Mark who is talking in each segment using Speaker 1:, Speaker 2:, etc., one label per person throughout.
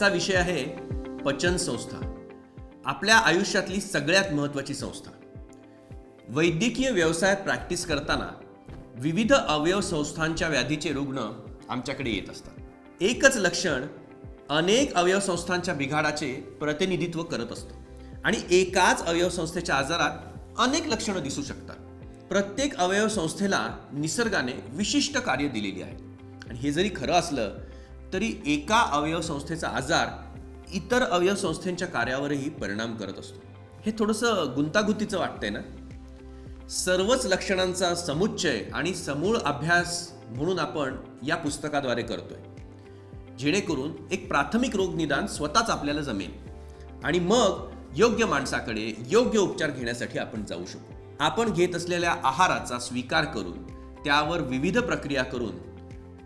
Speaker 1: आजचा विषय आहे पचन संस्था. आपल्या आयुष्यातली सगळ्यात महत्त्वाची संस्था. वैद्यकीय व्यवसायात प्रॅक्टिस करताना विविध अवयव संस्थांच्या व्याधीचे रुग्ण आमच्याकडे येत असतात. एकच लक्षण अनेक अवयव संस्थांच्या बिघाडाचे प्रतिनिधित्व करत असतं. आणि एकाच अवयव संस्थेच्या आजारात अनेक लक्षणं दिसू शकतात. प्रत्येक अवयव संस्थेला निसर्गाने विशिष्ट कार्य दिलेली आहे. आणि हे जरी खरं असलं तरी एका अवयव संस्थेचा आजार इतर अवयव संस्थेच्या कार्यावरही परिणाम करत असतो. हे थोडंसं गुंतागुंतीचं वाटतंय ना? सर्वच लक्षणांचा समुच्चय आणि समूळ अभ्यास म्हणून आपण या पुस्तकाद्वारे करतोय. जेणेकरून एक प्राथमिक रोग निदान स्वतःच आपल्याला जमेल आणि मग योग्य माणसाकडे योग्य उपचार घेण्यासाठी आपण जाऊ शकू. आपण घेत असलेल्या आहाराचा स्वीकार करून त्यावर विविध प्रक्रिया करून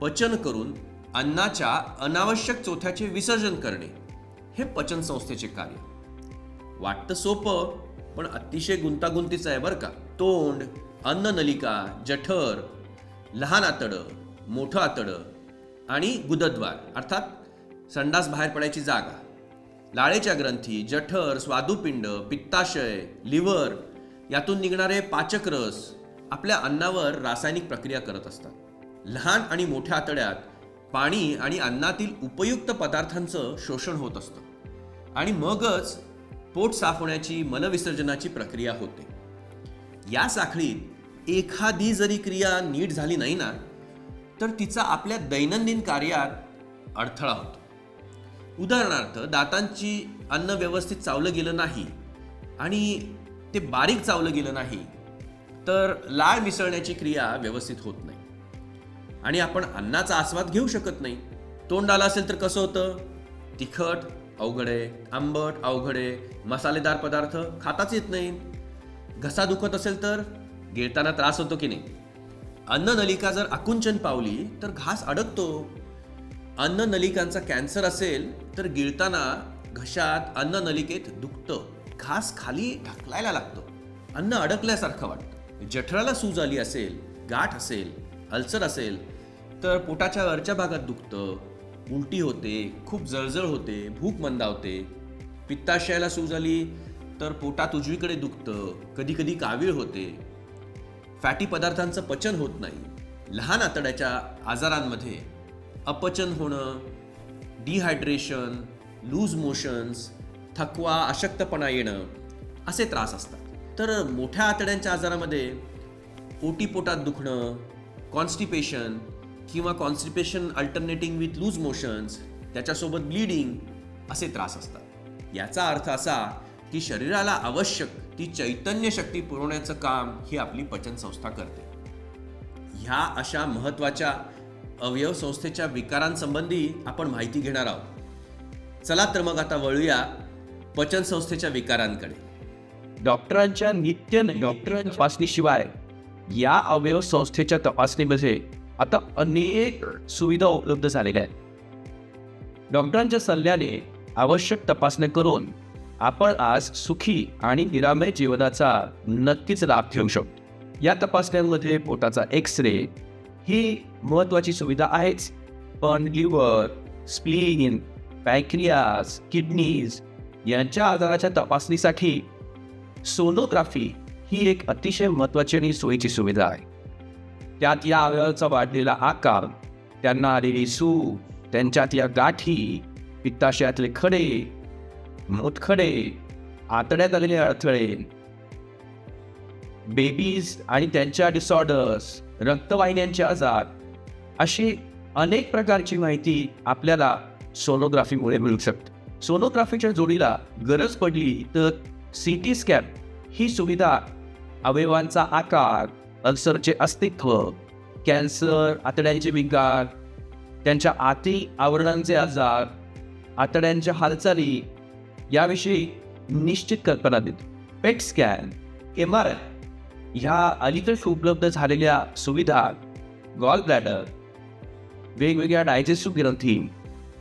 Speaker 1: पचन करून अन्नाच्या अनावश्यक चोथ्याचे विसर्जन करणे हे पचन संस्थेचे कार्य. वाटतं सोपं पण अतिशय गुंतागुंतीचं आहे बरं का. तोंड अन्ननलिका जठर लहान आतडं मोठं आतडं आणि गुदद्वार अर्थात संडास बाहेर पडायची जागा. लाळेच्या ग्रंथी जठर स्वादुपिंड पित्ताशय लिव्हर यातून निघणारे पाचक रस आपल्या अन्नावर रासायनिक प्रक्रिया करत असतात. लहान आणि मोठ्या आतड्यात पाणी आणि अन्नातील उपयुक्त पदार्थांचं शोषण होत असतं. आणि मगच पोट साफ होण्याची मलविसर्जनाची प्रक्रिया होते. या साखळीत एखादी जरी क्रिया नीट झाली नाही ना तर तिचा आपल्या दैनंदिन कार्यात अडथळा होतो. उदाहरणार्थ दातांची अन्न व्यवस्थित चावलं गेलं नाही आणि ते बारीक चावलं गेलं नाही तर लाळ मिसळण्याची क्रिया व्यवस्थित होत नाही. आणि आपण अन्नाचा आस्वाद घेऊ शकत नाही. तोंड आला असेल तर कसं होतं? तिखट अवघडे आंबट अवघडे मसालेदार पदार्थ खाताच येत नाही. घसा दुखत असेल तर गिळताना त्रास होतो की नाही? अन्ननलिका जर आकुंचन पावली तर घास अडकतो. अन्ननलिकांचा कॅन्सर असेल तर गिळताना घशात अन्ननलिकेत दुखतं. घास खाली ढकलायला लागतो. अन्न अडकल्यासारखं वाटतं. जठराला सूज आली असेल गाठ असेल अल्सर असेल तर पोटाच्या वरच्या भागात दुखतं उलटी होते खूप जळजळ होते भूक मंदावते. पित्ताशयाला सूज आली तर पोटात उजवीकडे दुखतं कधी कधी कावीळ होते. फॅटी पदार्थांचं पचन होत नाही. लहान आतड्याच्या आजारांमध्ये अपचन होणं डिहायड्रेशन लूज मोशन्स थकवा अशक्तपणा येणं असे त्रास असतात. तर मोठ्या आतड्यांच्या आजारामध्ये ओटीपोटात दुखणं कॉन्स्टिपेशन किंवा constipation alternating with loose motions त्याच्यासोबत ब्लिडिंग असे त्रास असतात. याचा अर्थ असा की शरीराला आवश्यक ती चैतन्य शक्ती पुरवण्याचं काम ही आपली पचन संस्था करते. ह्या अशा महत्त्वाच्या अवयव संस्थेच्या विकारांसंबंधी आपण माहिती घेणार आहोत. चला तर मग आता वळूया पचन संस्थेच्या विकारांकडे.
Speaker 2: डॉक्टरांच्या नित्य डॉक्टरांच्या तपासणीशिवाय या अवयव संस्थेच्या तपासणीमध्ये आता अनेक सुविधा उपलब्ध झालेल्या आहेत. डॉक्टरांच्या सल्ल्याने आवश्यक तपासणी करून आपण आज सुखी आणि निरामय जीवनाचा नक्कीच लाभ घेऊ शकतो. या तपासण्यांमध्ये पोटाचा एक्स रे ही महत्त्वाची सुविधा आहेच. पण लिव्हर स्प्लीन पॅक्रियास किडनीज यांच्या आजाराच्या तपासणीसाठी सोनोग्राफी ही एक अतिशय महत्त्वाची आणि सोयीची सुविधा आहे. त्यात या अवयवाचा वाढलेला आकार त्यांना आलेली सू त्यांच्यात या गाठी पित्ताशयातले खडे मोतखडे आतड्यात आलेले अडथळे. बेबीज आणि त्यांच्या डिसऑर्डर्स रक्तवाहिन्यांचे आजार अशी अनेक प्रकारची माहिती आपल्याला सोनोग्राफीमुळे मिळू शकते. सोनोग्राफीच्या जोडीला गरज पडली तर सी टी स्कॅन ही सुविधा अवयवांचा आकार अल्सरचे अस्तित्व कॅन्सर आतड्यांचे विकार त्यांच्या आती आवरणांचे आजार आतड्यांच्या हालचाली याविषयी निश्चित कल्पना देतो. पेट स्कॅन एम आर आय ह्या अलीकडे उपलब्ध झालेल्या सुविधा गॉल ब्लॅडर वेगवेगळ्या डायजेस्टिव्ह ग्रंथी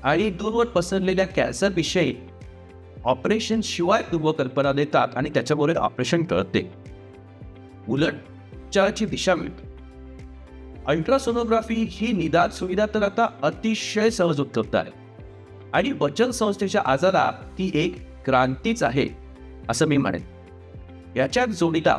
Speaker 2: आणि दूरवर पसरलेल्या कॅन्सरविषयी ऑपरेशन शिवाय पूर्वकल्पना देतात आणि त्याच्यामुळे ऑपरेशन कळते उलट उपचाराची दिशा मिळते. अल्ट्रासोनोग्राफी ही निदान सुविधा तर आता अतिशय सहज उपलब्ध आहे. आणि वचन संस्थेच्या आजारात ती एक क्रांतीच आहे असं मी म्हणेन. याच्यात जोडीला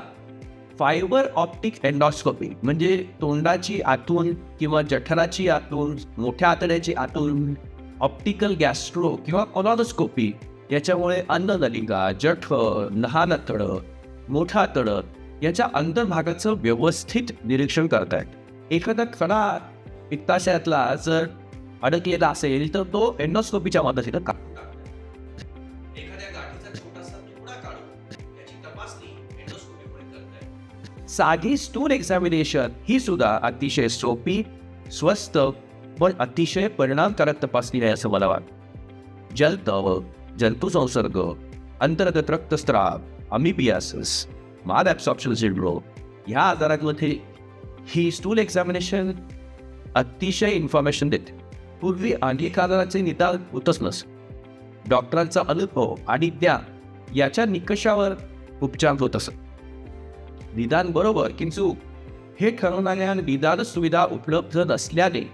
Speaker 2: फायबर ऑप्टिक एन्डॉस्कोपी म्हणजे तोंडाची आतून किंवा जठराची आतून मोठ्या आतड्याची आतून ऑप्टिकल गॅस्ट्रो किंवा कोलॉनोस्कोपी याच्यामुळे अन्ननलिका जठर लहान आतडं मोठा आतडं याच्या अंतर्भागाचं व्यवस्थित निरीक्षण करतायत. एखादा खडा पित्ताशयातला जर अडकलेला असेल तर तो एन्डोस्कोपीच्या मदतीनं का साधी स्टूल एक्झामिनेशन ही सुद्धा अतिशय सोपी स्वस्त पण अतिशय परिणामकारक तपासणी आहे असं मला वाटतं. जलतव जंतुसंसर्ग अंतर्गत रक्तस्राव अमिबियासिस माल ॲब्सॉर्प्शन सिंड्रोम ह्या आजारांमध्ये ही स्टूल एक्झामिनेशन अतिशय इन्फॉर्मेशन देते. पूर्वी अनेक आजाराचे निदान होतच नस. डॉक्टरांचा अनुभव आणि ज्ञान याच्या निकषावर उपचार होत असत. निदान बरोबर किंतु हे ठरवणाऱ्या निदान सुविधा उपलब्ध नसल्याने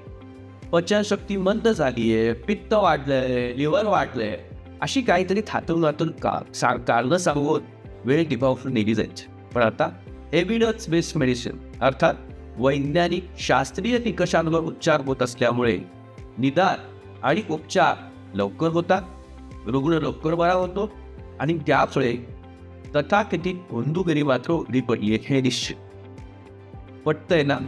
Speaker 2: पचनशक्ती मंद झाली आहे पित्त वाढलंय लिव्हर वाढलंय अशी काहीतरी थातून का सा कारणं सांगून वेळ टिपावून नेली जायची पण आता एव्हिडन्स बेस्ड मेडिसिन अर्थात वैज्ञानिक शास्त्रीय निकषांवर उपचार होत असल्यामुळे निदान आणि उपचार लवकर होतात रुग्ण लवकर बरा होतो आणि त्यामुळे तथाकथित बंधुगिरी मात्र उघडी पडली हे निश्चित. पटतंय ना?